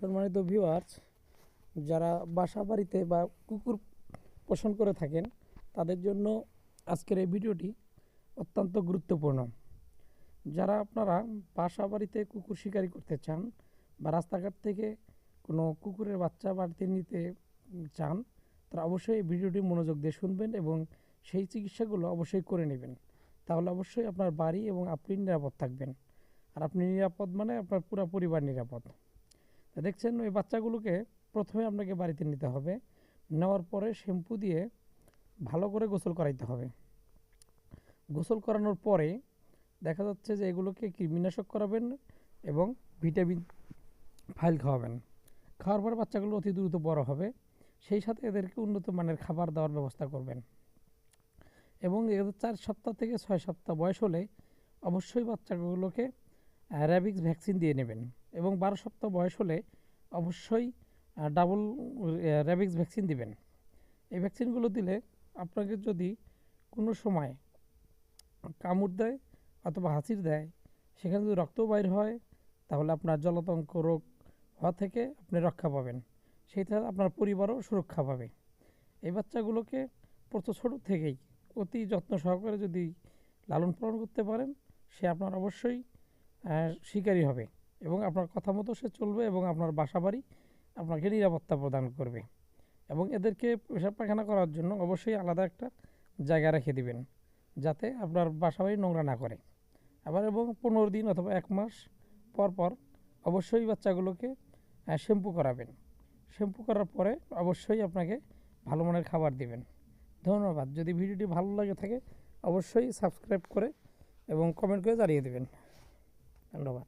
সম্মানিত ভিউয়ার্স যারা বাসা বাড়িতে বা কুকুর পোষণ করে থাকেন, তাদের জন্য আজকের এই ভিডিওটি অত্যন্ত গুরুত্বপূর্ণ। যারা আপনারা বাসা বাড়িতে কুকুর শিকারি করতে চান বা রাস্তাঘাট থেকে কোনো কুকুরের বাচ্চা বাড়িতে নিতে চান, তারা অবশ্যই এই ভিডিওটি মনোযোগ দিয়ে শুনবেন এবং সেই চিকিৎসাগুলো অবশ্যই করে নেবেন। তাহলে অবশ্যই আপনার বাড়ি এবং আপনি নিরাপদ থাকবেন। আর আপনি নিরাপদ মানে আপনার পুরো পরিবার নিরাপদ। দেখছেন, ওই বাচ্চাগুলোকে প্রথমে আপনাকে বাড়িতে নিতে হবে। নেওয়ার পরে শ্যাম্পু দিয়ে ভালো করে গোসল করাইতে হবে। গোসল করানোর পরে দেখা যাচ্ছে যে এগুলোকে কৃমিনাশক করাবেন এবং ভিটামিন ফাইল খাওয়াবেন। খাওয়ার পর বাচ্চাগুলো অতি দ্রুত বড় হবে। সেই সাথে এদেরকে উন্নত মানের খাবার দেওয়ার ব্যবস্থা করবেন। এবং এদের চার সপ্তাহ থেকে ছয় সপ্তাহ বয়স হলে অবশ্যই বাচ্চাগুলোকে র্যাবিক্স ভ্যাকসিন দিয়ে নেবেন এবং বারো সপ্তাহ বয়স হলে অবশ্যই ডাবল র্যাবিক্স ভ্যাকসিন দিবেন। এই ভ্যাকসিনগুলো দিলে আপনাকে যদি কোনো সময় কামড় দেয় অথবা হাসির দেয়, সেখানে যদি রক্ত বাইর হয়, তাহলে আপনার জলাতঙ্ক রোগ হওয়া থেকে আপনি রক্ষা পাবেন। সেইটা আপনার পরিবারও সুরক্ষা পাবে। এই বাচ্চাগুলোকে প্রত ছোটো থেকেই অতি যত্ন সহকারে যদি লালন পালন করতে পারেন, সে আপনার অবশ্যই শিকারী হবে এবং আপনার কথা মতো সে চলবে এবং আপনার বাসা বাড়ি আপনাকে নিরাপত্তা প্রদান করবে। এবং এদেরকে পেশাব পায়খানা করার জন্য অবশ্যই আলাদা একটা জায়গা রেখে দিবেন, যাতে আপনার বাসা বাড়ি নোংরা না করে। আবার এবং পনেরো দিন অথবা এক মাস পর পর অবশ্যই বাচ্চাগুলোকে শ্যাম্পু করাবেন। শ্যাম্পু করার পরে অবশ্যই আপনাকে ভালো মানের খাবার দিবেন। ধন্যবাদ। যদি ভিডিওটি ভালো লাগে থাকে অবশ্যই সাবস্ক্রাইব করে এবং কমেন্ট করে জানিয়ে দেবেন। ধন্যবাদ